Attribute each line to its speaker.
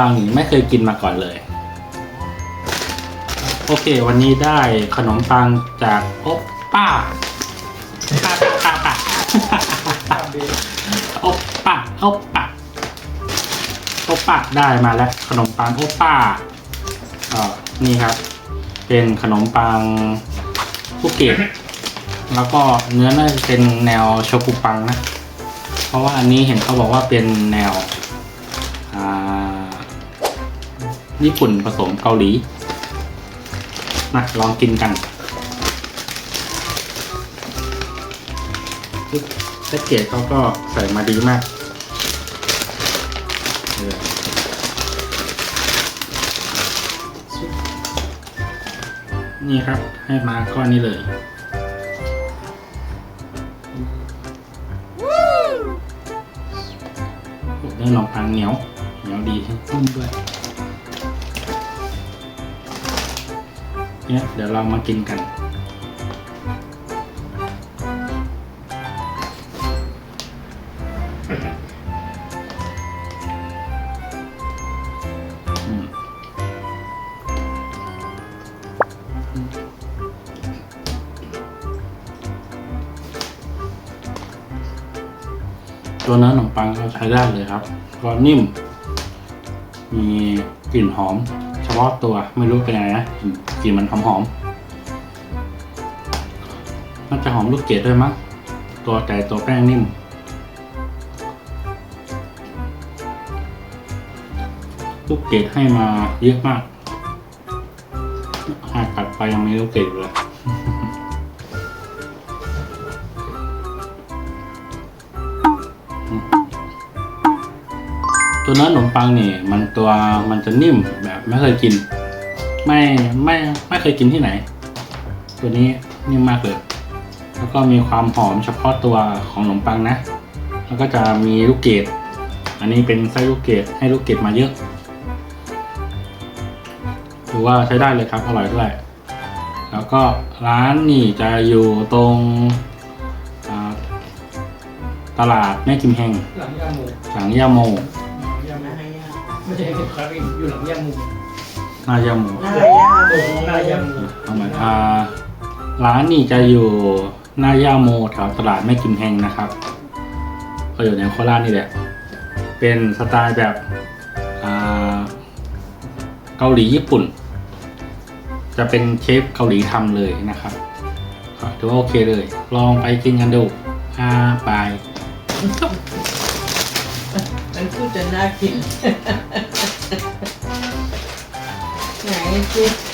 Speaker 1: ปังไม่เคยกินมาก่อนเลย โอเค วันนี้ได้ขนมปังจากโอปป้าป้าป้าป้าป้าโอปป้าโอปป้าโอปป้าได้มาแล้ว ขนมปังโอปป้าเออนี่ครับ เป็นขนมปังภูเก็ตแล้วก็เนื้อน่าจะเป็นแนวโชกุปังนะ เพราะว่าอันนี้เห็นเขาบอกว่าเป็นแนว ญี่ปุ่นผสมเกาหลีมาลองกินกันแพ็กเกจเขาก็ใส่มาดีมากเออนี่ครับ ให้มาก้อนนี้เลยโอ้เนื้อขนมปังเหนียว เหนียวดีนุ่มด้วย เนี่ยเดี๋ยวเรามากินกัน ตัวเนื้อขนมปังก็ใช้ได้เลยครับ ก็นิ่ม มีกลิ่นหอม ฉพาะตัวไม่รู้เป็นยังไงนะกลิ่นมันหอมหอมๆน่าจะหอมลูกเกดด้วยมั้งตัวแต่ตัวแป้งนิ่มลูกเกดให้มาเยอะมากหากตัดไปยังมีลูกเกดเลยตัวเนื้อขนมปังนี่ มันตัวมันจะนิ่มแบบ ไม่เคยกิน ไม่ไม่ไม่เคยกินที่ไหน ตัวนี้นิ่มมากเลยแล้วก็มีความหอมเฉพาะตัวของขนมปังนะ แล้วก็จะมีลูกเกดอันนี้เป็นไส้ลูกเกดให้ลูกเกดมาเยอะถือว่าใช้ได้เลยครับอร่อยด้วย แล้วก็ร้านนี่จะอยู่ตรงอ่าตลาดแม่กิมแหง
Speaker 2: หลังยาหมู
Speaker 1: หลังยาโม
Speaker 2: หลังยาหมู ไม่ใช่เป็นคารินอยู่หลังยาหมู
Speaker 1: หน้ายาโม
Speaker 3: หน้าย่า
Speaker 2: โอ้หน้ายาหมู
Speaker 1: เอามาอ่าร้านนี่จะอยู่หน้าย่าโมแถวตลาดแม่กิมแหงนะครับก็อยู่ในโคราชนี่แหละ เป็นสไตล์แบบอ่าเกาหลีญี่ปุ่น จะเป็นเชฟเกาหลีทำเลยนะครับก็ถือว่าโอเคเลย ลองไปกินกันดูอ่าไป
Speaker 3: มันพูดจนน่ากินไหนสิ